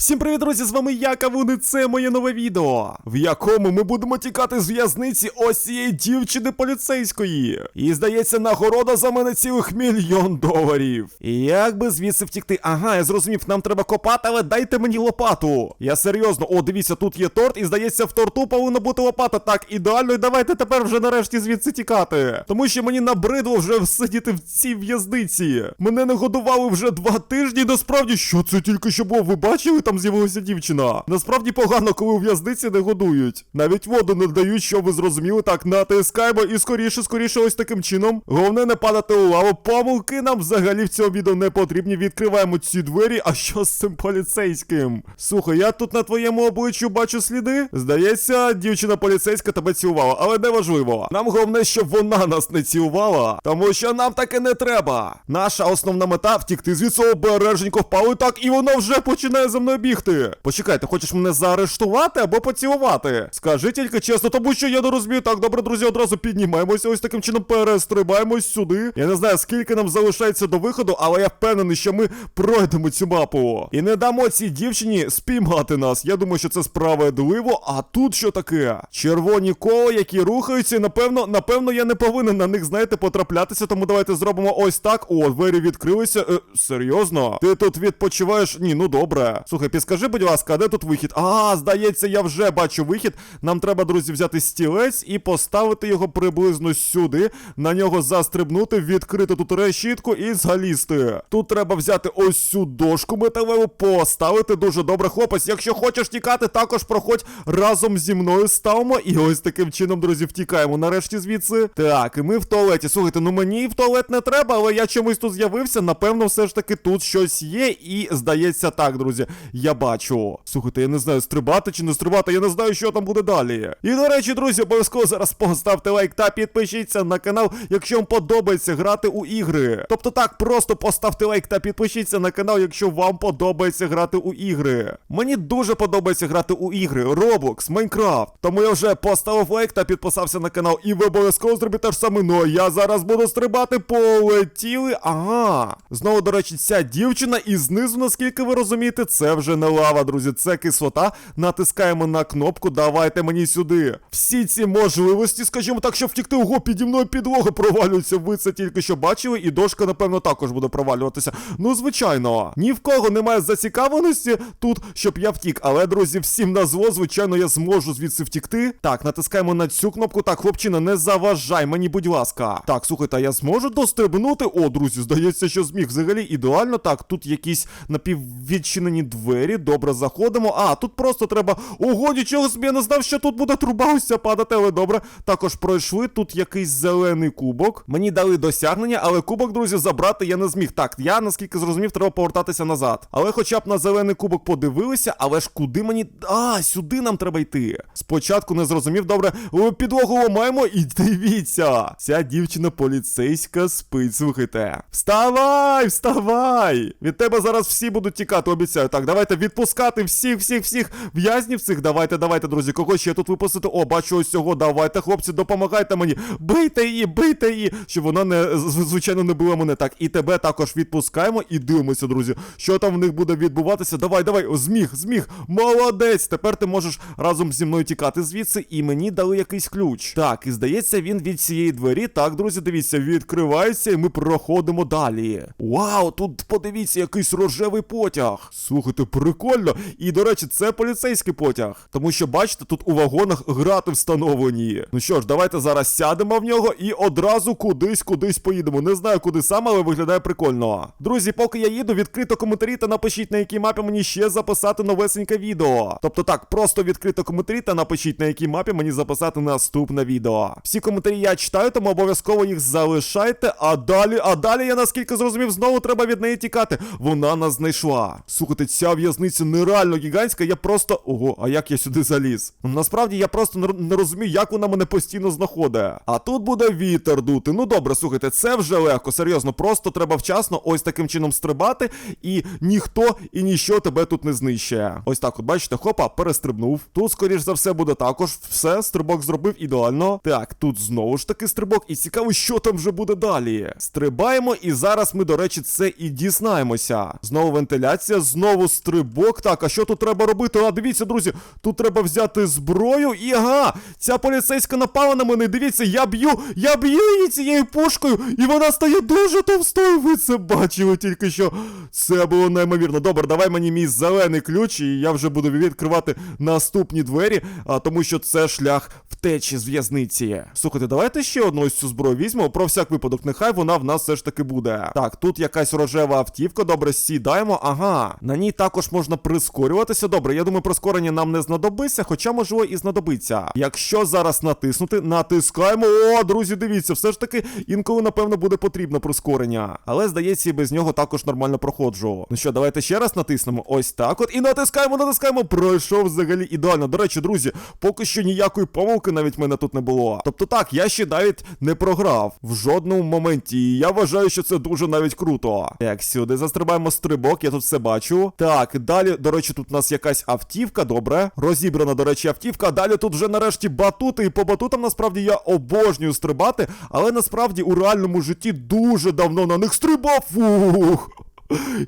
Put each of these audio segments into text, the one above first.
Всім привіт, друзі! З вами я, Кавун, і це моє нове відео, в якому ми будемо тікати з в'язниці ось цієї дівчини поліцейської. І здається, нагорода за мене цілих мільйон доларів. І як би звідси втікти? Ага, я зрозумів, нам треба копати, але дайте мені лопату. Я серйозно, о, дивіться, тут є торт, і здається, в торту повинна бути лопата. Так, ідеально, і давайте тепер вже нарешті звідси тікати. Тому що мені набридло вже сидіти в цій в'язниці. Мене не годували вже два тижні. Насправді, що це тільки що було? Ви бачили? Там з'явилася дівчина. Насправді погано, коли у в'язниці не годують. Навіть воду не дають, що ви зрозуміли. Так, натискаємо і скоріше, скоріше, ось таким чином. Головне не падати у лаву. Помилки нам взагалі в цьому відео не потрібні. Відкриваємо ці двері. А що з цим поліцейським? Слухай, я тут на твоєму обличчю бачу сліди. Здається, дівчина поліцейська тебе цілувала, але не важливо. Нам головне, щоб вона нас не цілувала, тому що нам таке не треба. Наша основна мета втікти звідси обереженько впали так, і воно вже починає за мною бігти. Почекай, ти хочеш мене заарештувати або поцілувати? Скажи тільки чесно, тому що я не розумію. Так, добре, друзі, одразу піднімаємося, ось таким чином перестрибаємось сюди. Я не знаю, скільки нам залишається до виходу, але я впевнений, що ми пройдемо цю мапу. І не дамо цій дівчині спіймати нас. Я думаю, що це справедливо. А тут що таке? Червоні кола, які рухаються, і напевно, напевно, я не повинен на них, знаєте, потраплятися. Тому давайте зробимо ось так. О, двері відкрилися. Е, серйозно? Ти тут відпочиваєш? Ні, ну добре. Слухай, підскажи, будь ласка, де тут вихід? А, здається, я вже бачу вихід. Нам треба, друзі, взяти стілець і поставити його приблизно сюди. На нього застрибнути, відкрити тут решітку і залізти. Тут треба взяти ось цю дошку металеву, поставити дуже добре. Хлопець, якщо хочеш тікати, також проходь разом зі мною ставимо. І ось таким чином, друзі, втікаємо нарешті звідси. Так, і ми в туалеті. Слухайте, ну мені в туалет не треба, але я чомусь тут з'явився. Напевно, все ж таки тут щось є. І здається так, друзі. Я бачу. Слухайте, я не знаю, стрибати чи не стрибати, я не знаю, що там буде далі. І до речі, друзі, обов'язково зараз поставте лайк та підпишіться на канал, якщо вам подобається грати у ігри. Тобто так, просто поставте лайк та підпишіться на канал, якщо вам подобається грати у ігри. Мені дуже подобається грати у ігри, Roblox, Майнкрафт. Тому я вже поставив лайк та підписався на канал. І ви обов'язково зробіть те ж саме. Ну а я зараз буду стрибати. Полетіли. Ага. Знову, до речі, ця дівчина, і знизу, наскільки ви розумієте, це вже не лава, друзі. Це кислота. Натискаємо на кнопку. Давайте мені сюди. Всі ці можливості, скажімо так, щоб втікти. Ого, піді мною підлога провалюється. Ви це тільки що бачили, і дошка, напевно, також буде провалюватися. Ну, звичайно, ні в кого немає зацікавленості тут, щоб я втік. Але, друзі, всім на зло, звичайно, я зможу звідси втікти. Так, натискаємо на цю кнопку. Так, хлопчина, не заважай мені, будь ласка. Так, слухайте, а я зможу дострибнути? О, друзі, здається, що зміг. Взагалі ідеально. Так, тут якісь напіввідчинені двері. Добре, заходимо. А, тут просто треба. Ого, нічого я не знав, що тут буде труба ця падати, але добре. Також пройшли. Тут якийсь зелений кубок. Мені дали досягнення, але кубок, друзі, забрати я не зміг. Так, я наскільки зрозумів, треба повертатися назад. Але хоча б на зелений кубок подивилися, але ж куди мені. А, сюди нам треба йти. Спочатку не зрозумів, добре, підлогу ламаємо і дивіться. Ця дівчина поліцейська спить. Слухайте. Вставай, вставай! Від тебе зараз всі будуть тікати, обіцяю. Так, давайте відпускати всіх, всіх, всіх в'язнів цих. Давайте, давайте, друзі. Кого ще тут випустити? О, бачу ось цього. Давайте, хлопці, допомагайте мені. Бийте її, бийте її, щоб вона не звичайно не била мене. Так, і тебе також відпускаємо і дивимося, друзі. Що там в них буде відбуватися? Давай, давай, зміг, зміг. Молодець. Тепер ти можеш разом зі мною тікати звідси, і мені дали якийсь ключ. Так, і здається, він від цієї двері. Так, друзі, дивіться, відкривається, і ми проходимо далі. Вау, тут подивіться, якийсь рожевий потяг. Слухайте, прикольно. І, до речі, це поліцейський потяг. Тому що, бачите, тут у вагонах грати встановлені. Ну що ж, давайте зараз сядемо в нього і одразу кудись, кудись поїдемо. Не знаю, куди саме, але виглядає прикольно. Друзі, поки я їду, відкрито коментарі та напишіть, на якій мапі мені ще записати новесеньке відео. Тобто так, просто відкрито коментарі та напишіть, на якій мапі мені записати наступне відео. Всі коментарі я читаю, тому обов'язково їх залишайте. А далі, а далі я наскільки зрозумів, знову треба від неї тікати. Вона нас знайшла. Слухайте, ця в'язниця нереально гігантська. Я просто. Ого, а як я сюди заліз? Ну, Насправді я просто не розумію, як вона мене постійно знаходить. А тут буде вітер дути. Ну добре, слухайте, це вже легко, серйозно. Просто треба вчасно ось таким чином стрибати, і ніхто і ніщо тебе тут не знищує. Ось так, от бачите, хопа, перестрибнув. Тут, скоріш за все, буде також все. Стрибок зробив ідеально. Так, тут знову ж таки стрибок, і цікаво, що там вже буде далі. Стрибаємо, і зараз ми, до речі, це і дізнаємося. Знову вентиляція, знову стрибок. Стрибок. Так, а що тут треба робити? А дивіться, друзі, тут треба взяти зброю і ага, ця поліцейська напала на мене. Дивіться, я б'ю, я б'ю її цією пушкою, і вона стає дуже товстою. Ви це бачили тільки що. Це було неймовірно. Добре, давай мені мій зелений ключ, і я вже буду відкривати наступні двері, а, тому що це шлях втечі з в'язниці. Слухайте, давайте ще одну ось цю зброю візьмемо. Про всяк випадок, нехай вона в нас все ж таки буде. Так, тут якась рожева автівка. Добре, сідаємо. Ага, на ній також можна прискорюватися. Добре, я думаю, прискорення нам не знадобиться, хоча можливо і знадобиться. Якщо зараз натиснути, натискаємо. О, друзі, дивіться, все ж таки інколи, напевно, буде потрібно прискорення. Але здається, і без нього також нормально проходжу. Ну що, давайте ще раз натиснемо. Ось так от. І натискаємо, натискаємо. Пройшов взагалі ідеально. До речі, друзі, поки що ніякої помилки навіть мене тут не було. Тобто так, я ще навіть не програв в жодному моменті. І я вважаю, що це дуже навіть круто. Так, сюди застрибаємо стрибок, я тут все бачу. Так, далі, до речі, тут у нас якась автівка, добре. Розібрана, до речі, автівка. Далі тут вже нарешті батути. І по батутам насправді я обожнюю стрибати, але насправді у реальному житті дуже давно на них стрибав. Фух.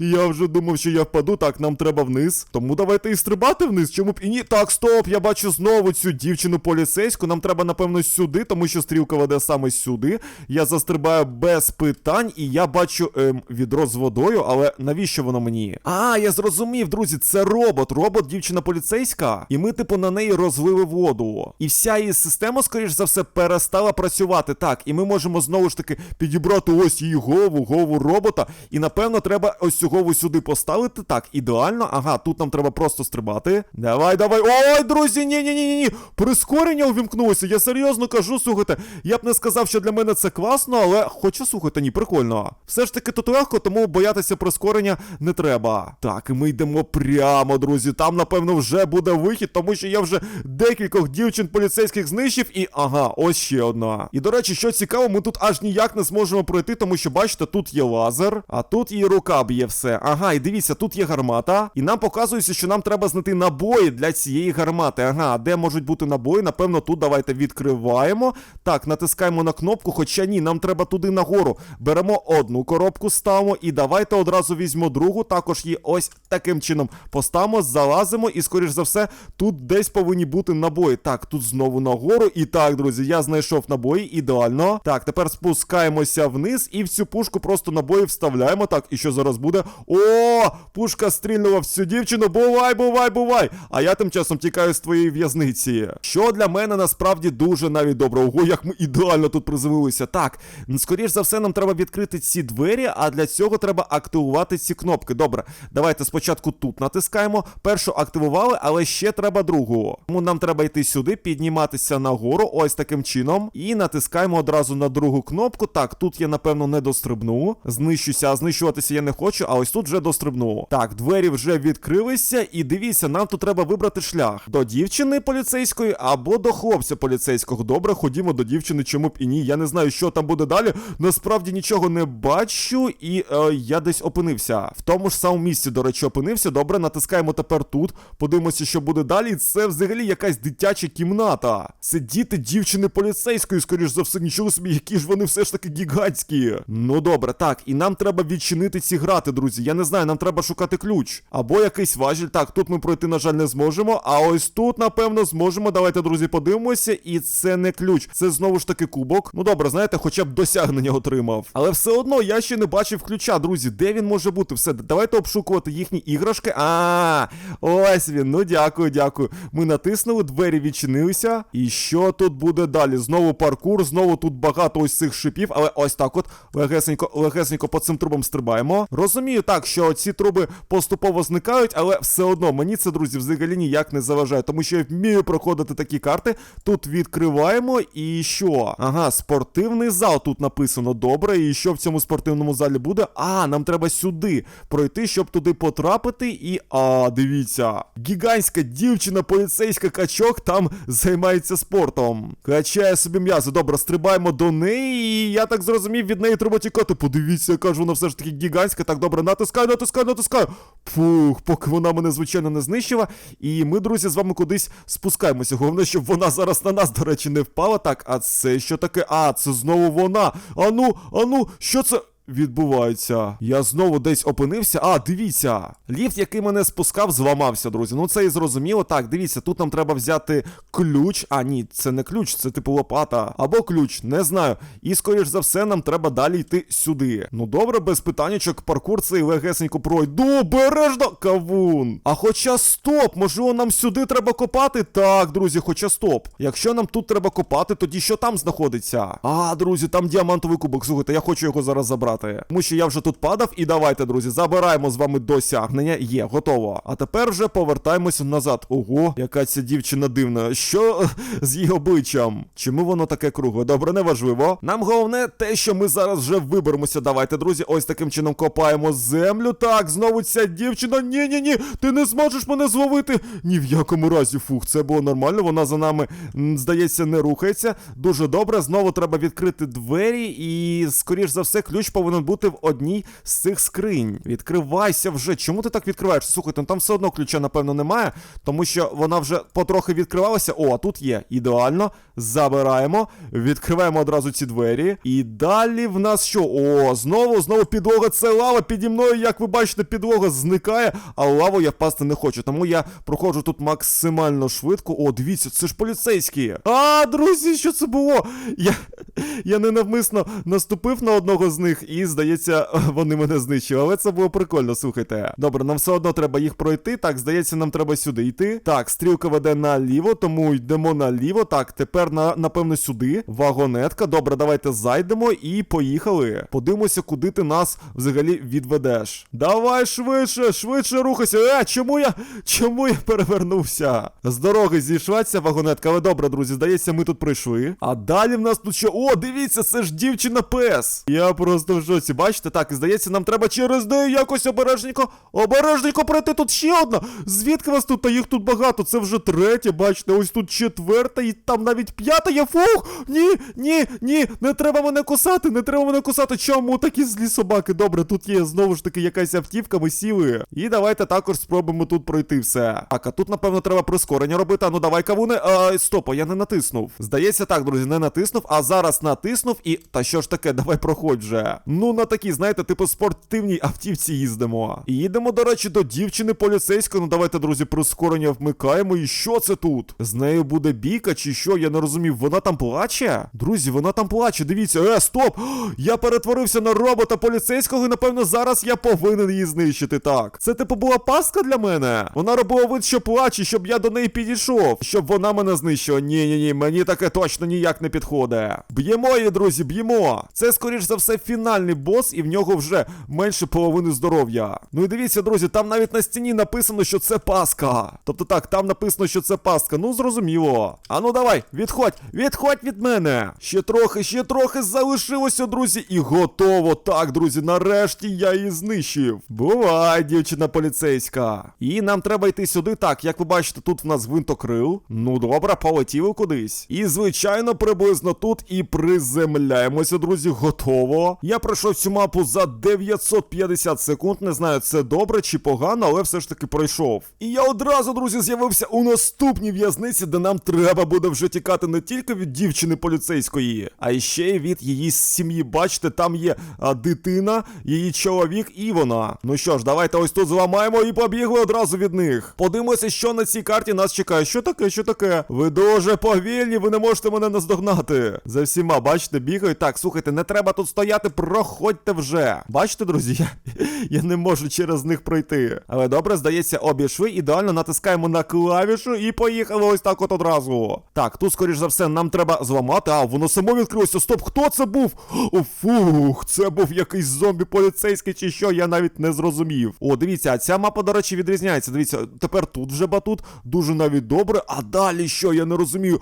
Я вже думав, що я впаду. Так, нам треба вниз. Тому давайте і стрибати вниз. Чому б і ні? Так, стоп, я бачу знову цю дівчину поліцейську. Нам треба, напевно, сюди, тому що стрілка веде саме сюди. Я застрибаю без питань, і я бачу ем, відро з водою, але навіщо воно мені? А, я зрозумів, друзі, це робот. Робот, дівчина поліцейська. І ми, типу, на неї розлили воду. І вся її система, скоріш за все, перестала працювати. Так, і ми можемо знову ж таки підібрати ось її голову, голову робота. І напевно треба ось цю голову сюди поставити. Так, ідеально. Ага, тут нам треба просто стрибати. Давай, давай. Ой, друзі, ні, ні. Прискорення увімкнулося. Я серйозно кажу, слухайте. Я б не сказав, що для мене це класно, але хоча слухайте, ні, прикольно. Все ж таки тут легко, тому боятися прискорення не треба. Так, і ми йдемо прямо, друзі. Там, напевно, вже буде вихід, тому що я вже декількох дівчин поліцейських знищив, і ага, ось ще одна. І до речі, що цікаво, ми тут аж ніяк не зможемо пройти, тому що бачите, тут є лазер, а тут і рука б'є все. Ага, і дивіться, тут є гармата. І нам показується, що нам треба знайти набої для цієї гармати. Ага, де можуть бути набої? Напевно, тут давайте відкриваємо. Так, натискаємо на кнопку, хоча ні, нам треба туди нагору. Беремо одну коробку, ставимо, і давайте одразу візьмемо другу. Також її ось таким чином поставимо, залазимо, і, скоріш за все, тут десь повинні бути набої. Так, тут знову нагору. І так, друзі, я знайшов набої, ідеально. Так, тепер спускаємося вниз, і в цю пушку просто набої вставляємо. Так, і що зараз буде? О, пушка стрільнула в цю дівчину. Бувай, бувай, бувай! А я тим часом тікаю з твоєї в'язниці. Що для мене насправді дуже навіть добре. Ого, як ми ідеально тут приземлилися. Так, скоріш за все, нам треба відкрити ці двері, а для цього треба активувати ці кнопки. Добре, давайте спочатку тут натискаємо. Першу активували, але ще треба другу. Тому нам треба йти сюди, підніматися нагору, ось таким чином. І натискаємо одразу на другу кнопку. Так, тут я, напевно, не дострибну. Знищуся, а знищуватися я не хочу, а ось тут вже дострибну. Так, двері вже відкрилися, і дивіться, нам тут треба вибрати шлях до дівчини поліцейської або до хлопця поліцейського. Добре, ходімо до дівчини, чому б і ні. Я не знаю, що там буде далі. Насправді нічого не бачу, і е, я десь опинився. В тому ж самому місці, до речі, опинився. Добре, натискаємо тепер тут. Подивимося, що буде далі. Це взагалі якась дитяча кімната. Це діти дівчини поліцейської, скоріш за все, нічого собі, які ж вони все ж таки гігантські. Ну добре, так, і нам треба відчинити ці грати, друзі. Я не знаю, нам треба шукати ключ. Або якийсь важіль. Так, тут ми пройти, на жаль, не зможемо. А ось тут, напевно, зможемо. Давайте, друзі, подивимося. І це не ключ. Це знову ж таки кубок. Ну добре, знаєте, хоча б досягнення отримав. Але все одно я ще не бачив ключа, друзі. Де він може бути? Все, давайте обшукувати їхні іграшки. А, ось він. Ну дякую, дякую. Ми натиснули, двері відчинилися. І що тут буде далі? Знову паркур, знову тут багато ось цих шипів, але ось так от легесенько, легесенько по цим трубам стрибаємо. Розумію так, що ці труби поступово зникають, але все одно мені це, друзі, взагалі ніяк не заважає, тому що я вмію проходити такі карти. Тут відкриваємо і що? Ага, спортивний зал тут написано добре. І що в цьому спортивному залі буде? А, нам треба сюди пройти, щоб туди потрапити. І. А, дивіться, гігантська дівчина, поліцейська качок там займається спортом. Качає собі м'язи. Добре, стрибаємо до неї. І я так зрозумів, від неї треба тікати. Подивіться, яка ж вона все ж таки гігантська. Так, добре, натискаю, натискаю, натискаю. Фух, поки вона мене, звичайно, не знищила. І ми, друзі, з вами кудись спускаємося. Головне, щоб вона зараз на нас, до речі, не впала. Так, а це що таке? А, це знову вона. Ану, ану, що це? Відбувається? Я знову десь опинився. А, дивіться. Ліфт, який мене спускав, зламався, друзі. Ну це і зрозуміло. Так, дивіться, тут нам треба взяти ключ. А, ні, це не ключ, це типу лопата. Або ключ, не знаю. І скоріш за все, нам треба далі йти сюди. Ну добре, без питаннячок, паркур цей легесенько пройду. Обережно, кавун. А хоча стоп, можливо, нам сюди треба копати? Так, друзі, хоча стоп. Якщо нам тут треба копати, тоді що там знаходиться? А, друзі, там діамантовий кубок. Слухайте, я хочу його зараз забрати. Тому що я вже тут падав, і давайте, друзі, забираємо з вами досягнення. Є, готово. А тепер вже повертаємося назад. Ого, яка ця дівчина дивна. Що з її обличчям? Чому воно таке кругле? Добре, неважливо. Нам головне те, що ми зараз вже виберемося. Давайте, друзі, ось таким чином копаємо землю. Так, знову ця дівчина. Ні, ні, ні, ти не зможеш мене зловити. Ні в якому разі, фух, це було нормально. Вона за нами, здається, не рухається. Дуже добре. Знову треба відкрити двері, і, скоріш за все, ключ повинен бути в одній з цих скринь. Відкривайся вже. Чому ти так відкриваєш? Слухайте, ну там все одно ключа, напевно, немає, тому що вона вже потрохи відкривалася. О, а тут є. Ідеально. Забираємо, відкриваємо одразу ці двері. І далі в нас що? О, знову, знову підлога. Це лава. Піді мною, як ви бачите, підлога зникає, а лаву я впасти не хочу. Тому я проходжу тут максимально швидко. О, дивіться, це ж поліцейські. А, друзі, що це було? Я, я ненавмисно наступив на одного з них, і, здається, вони мене знищили. Але це було прикольно, слухайте. Добре, нам все одно треба їх пройти. Так, здається, нам треба сюди йти. Так, стрілка веде наліво, тому йдемо наліво. Так, тепер на, напевно сюди. Вагонетка. Добре, давайте зайдемо і поїхали. Подивимося, куди ти нас взагалі відведеш. Давай швидше, швидше рухайся. Е, чому я. Чому я перевернувся? З дороги зійшла ця вагонетка, але добре, друзі, здається, ми тут прийшли. А далі в нас тут що? О, дивіться, це ж дівчина пес. Я просто в шоці, бачите? Так, і здається, нам треба через неї якось обережненько, обережненько пройти. Тут ще одна. Звідки вас тут? Та їх тут багато. Це вже третя, бачите, ось тут четверта, і там навіть п'ята є. Фух! Ні, ні, ні, не треба мене кусати, не треба мене кусати. Чому такі злі собаки? Добре, тут є знову ж таки якась автівка, ми сіли. І давайте також спробуємо тут пройти все. Так, а тут, напевно, треба прискорення робити. Ну давай, кавуне. А, стоп, а я не натиснув. Здається, так, друзі, не натиснув, а зараз натиснув і. Та що ж таке, давай проходь вже. Ну, на такій, знаєте, типу спортивній автівці їздимо. І їдемо, до речі, до дівчини поліцейської. Ну давайте, друзі, прискорення вмикаємо. І що це тут? З нею буде бійка, чи що? Я не розумів. Вона там плаче? Друзі, вона там плаче. Дивіться, е, стоп! Я перетворився на робота поліцейського, і напевно зараз я повинен її знищити. Так. Це типу була пастка для мене. Вона робила вид, що плаче, щоб я до неї підійшов, щоб вона мене знищила. Ні, ні, ні, мені таке точно ніяк не підходить. Б'ємо її, друзі, б'ємо. Це, скоріш за все, фінальний бос, і в нього вже менше половини здоров'я. Ну і дивіться, друзі, там навіть на стіні написано, що це пастка. Тобто так, там написано, що це пастка. Ну, зрозуміло. А ну давай, відходь, відходь від мене. Ще трохи, ще трохи залишилося, друзі, і готово. Так, друзі, нарешті я її знищив. Бувай, дівчина поліцейська. І нам треба йти сюди. Так, як ви бачите, тут в нас гвинтокрил. Ну добре, полетіли кудись. І, звичайно, приблизно тут і приземляємося, друзі. Готово. Я пройшов цю мапу за 950 секунд. Не знаю, це добре чи погано, але все ж таки пройшов. І я одразу, друзі, з'явився у наступній в'язниці, де нам треба буде вже тікати не тільки від дівчини поліцейської, а ще й від її сім'ї. Бачите, там є а, дитина, її чоловік і вона. Ну що ж, давайте ось тут зламаємо і побігли одразу від них. Подивимося, що на цій карті нас чекає. Що таке, що таке? Ви дуже повільні, ви не можете мене наздогнати. За всіма, бачите, бігають. Так, слухайте, не треба тут стояти, проходьте вже. Бачите, друзі, я, я не можу через них пройти. Але добре, здається, обійшли. Ідеально натискаємо на клавішу і поїхали ось так от одразу. Так, тут, скоріш за все, нам треба зламати. А, воно само відкрилося. Стоп, хто це був? О, фух, це був якийсь зомбі поліцейський чи що, я навіть не зрозумів. О, дивіться, а ця мапа, до речі, відрізняється. Дивіться, тепер тут вже батут, дуже навіть добре. А далі що? Я не розумію.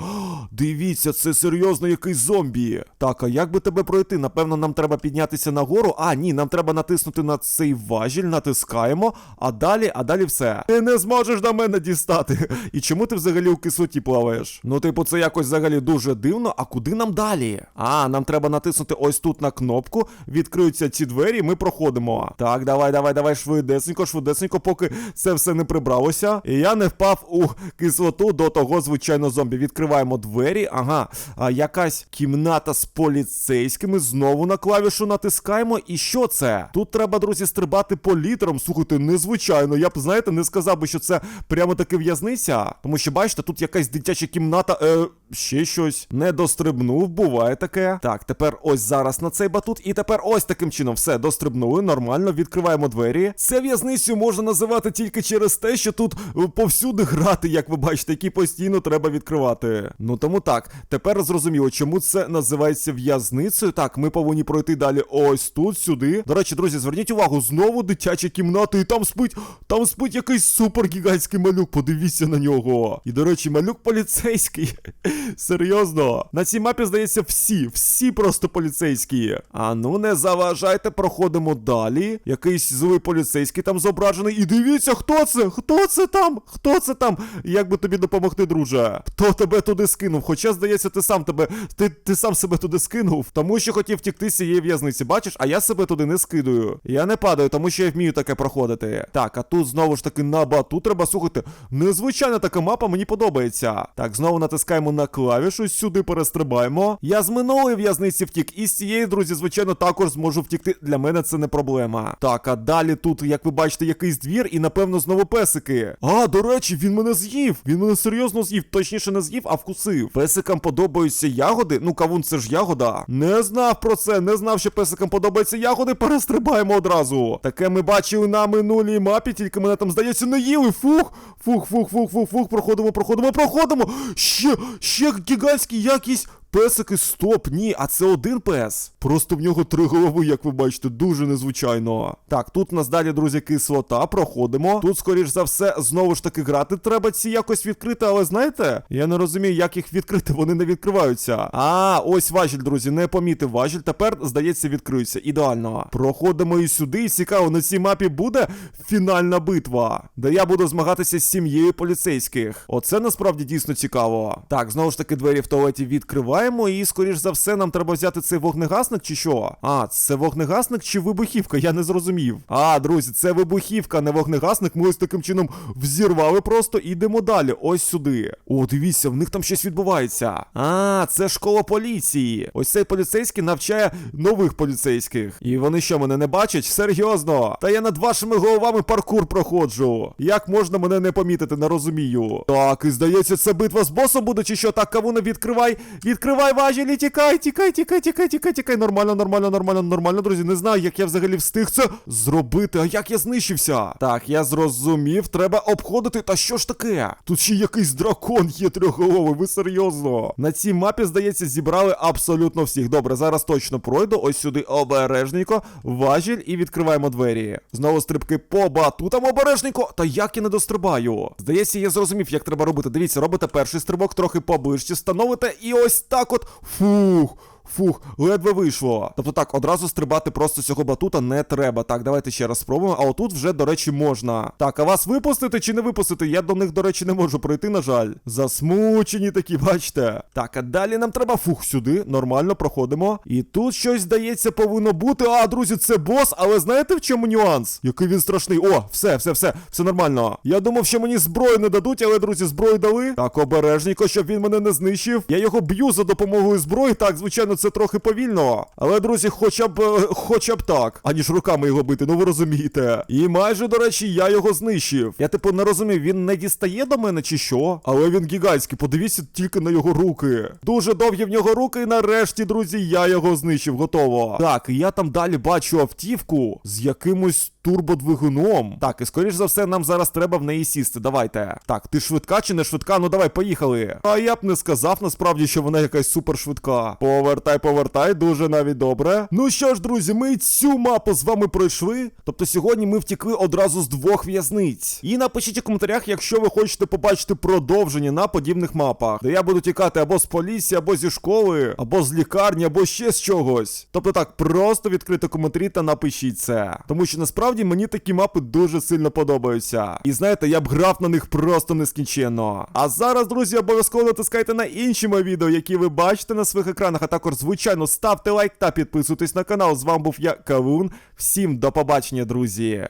Дивіться, це серйозно якийсь зомбі. Так, а як би тебе пройти? Напевно, нам треба піднятися нагору. А, ні, нам треба натиснути на цей важіль, натискаємо, а далі, а далі все. Ти не зможеш до мене дістати. І чому ти взагалі у кислоті плаваєш? Ну, типу, це якось взагалі дуже дивно. А куди нам далі? А, нам треба натиснути ось тут на кнопку. Відкриються ці двері, ми проходимо. Так, давай, давай, давай, швидесенько, швидесенько, поки це все не прибралося. І я не впав у кислоту до того, звичайно, зомбі. Відкриваємо двері. Ага, а якась кімната з поліцейськими. Знову на клавішу натискаємо. І що це? Тут треба, друзі, стрибати по літерам. Слухайте, незвичайно. Я б, знаєте, не сказав би, що це прямо таки в'язниця. Тому що, бачите, тут якась дитяча кімната. Е, ще щось. Не дострибнув, буває таке. Так, тепер ось зараз на цей батут. І тепер ось таким чином все дострибнули. Нормально, відкриваємо двері. Це в'язницю можна називати тільки через те, що тут е, повсюди грати, як ви бачите, які постійно треба відкривати. Ну тому так, тепер зрозуміло, чому це називається в'язницею. Так, ми повинні пройти далі ось тут, сюди. До речі, друзі, зверніть увагу, знову дитяча кімната, і там спить, там спить якийсь супергігантський малюк. Подивіться на нього. І, до речі, малюк поліцейський. Серйозно. На цій мапі, здається, всі, всі просто поліцейські. А ну не заважайте, проходимо далі. Якийсь злий поліцейський там зображений. І дивіться, хто це? Хто це там? Хто це там? Як би тобі допомогти, друже? Хто тебе туди скинув? Хоча, здається, ти сам тебе. Ти, ти сам себе туди скинув, тому що хотів втікти з цієї в'язниці. Бачиш, а я себе туди не скидую. Я не падаю, тому що я вмію таке проходити. Так, а тут знову ж таки на бату треба слухати. Незвичайна така мапа, мені подобається. Так, знову натискаємо на клавішу, сюди перестрибаємо. Я з минулої в'язниці втік, і з цієї, друзі, звичайно, також зможу втікти. Для мене це не проблема. Так, а далі тут, як ви бачите, якийсь двір, і напевно знову песики. А, до речі, він мене з'їв. Він мене серйозно з'їв. Точніше, не з'їв, а вкусив. Песикам подобаються ягоди. Ну, кавун, це ж ягода. Не знав про це, не знав, що песикам подобаються ягоди. Перестрибаємо одразу. Таке ми бачили на минулій мапі, тільки мене там, здається, не їли. Фух, фух, фух, фух, фух, фух. Проходимо, проходимо, проходимо. Ще, ще гігантський якийсь. Песики, стоп, ні, а це один пес. Просто в нього три голови, як ви бачите, дуже незвичайно. Так, тут у нас далі, друзі, кислота, проходимо. Тут, скоріш за все, знову ж таки грати треба ці якось відкрити, але знаєте, я не розумію, як їх відкрити, вони не відкриваються. А, ось важіль, друзі, не помітив важіль. Тепер, здається, відкриються. Ідеально. Проходимо і сюди. І цікаво, на цій мапі буде фінальна битва, де я буду змагатися з сім'єю поліцейських. Оце насправді дійсно цікаво. Так, знову ж таки, двері в туалеті відкриваємо, і, скоріш за все, нам треба взяти цей вогнегасник чи що? А, це вогнегасник чи вибухівка? Я не зрозумів. А, друзі, це вибухівка, не вогнегасник. Ми ось таким чином взірвали просто і йдемо далі. Ось сюди. О, дивіться, в них там щось відбувається. А, це школа поліції. Ось цей поліцейський навчає нових поліцейських. І вони що, мене не бачать? Серйозно? Та я над вашими головами паркур проходжу. Як можна мене не помітити, не розумію. Так, і здається, це битва з босом буде, чи що? Так, кавуна, відкривай, відкривай важелі, тікай, тікай, тікай, тікай, тікай, тікай. Нормально, нормально, нормально, нормально, друзі. Не знаю, як я взагалі встиг це зробити. А як я знищився? Так, я зрозумів, треба обходити. Та що ж таке? Тут ще якийсь дракон є трьохголовий, ви серйозно? На цій мапі, здається, зібрали абсолютно всіх. Добре, зараз точно пройду. Ось сюди обережненько, важіль і відкриваємо двері. Знову стрибки по батутам обережненько. Та як я не дострибаю? Здається, я зрозумів, як треба робити. Дивіться, робите перший стрибок, трохи поближче, становите, і ось так от. Фух. Фух, ледве вийшло. Тобто так, одразу стрибати просто з цього батута не треба. Так, давайте ще раз спробуємо. А отут вже, до речі, можна. Так, а вас випустити чи не випустити? Я до них, до речі, не можу пройти, на жаль. Засмучені такі, бачите. Так, а далі нам треба фух сюди. Нормально проходимо. І тут щось здається повинно бути. А, друзі, це бос, але знаєте в чому нюанс? Який він страшний. О, все, все, все, все нормально. Я думав, що мені зброю не дадуть, але, друзі, зброю дали. Так, обережненько, щоб він мене не знищив. Я його б'ю за допомогою зброї. Так, звичайно, це трохи повільно. Але, друзі, хоча б е, хоча б так, аніж руками його бити, ну ви розумієте. І майже, до речі, я його знищив. Я типу не розумів, він не дістає до мене чи що? Але він гігантський, подивіться тільки на його руки. Дуже довгі в нього руки, і нарешті, друзі, я його знищив, готово. Так, і я там далі бачу автівку з якимось турбодвигуном. Так, і скоріш за все, нам зараз треба в неї сісти. Давайте. Так, ти швидка чи не швидка? Ну давай, поїхали. А я б не сказав насправді, що вона якась супершвидка. Повертай, повертай, дуже навіть добре. Ну що ж, друзі, ми цю мапу з вами пройшли. Тобто сьогодні ми втекли одразу з двох в'язниць. І напишіть у коментарях, якщо ви хочете побачити продовження на подібних мапах, де я буду тікати або з поліції, або зі школи, або з лікарні, або ще з чогось. Тобто так, просто відкрити коментарі та напишіть це. Тому що насправді мені такі мапи дуже сильно подобаються. І знаєте, я б грав на них просто нескінченно. А зараз, друзі, обов'язково натискайте на інші мої відео, які ви бачите на своїх екранах. А також, звичайно, ставте лайк та підписуйтесь на канал. З вами був я, Кавун. Всім до побачення, друзі.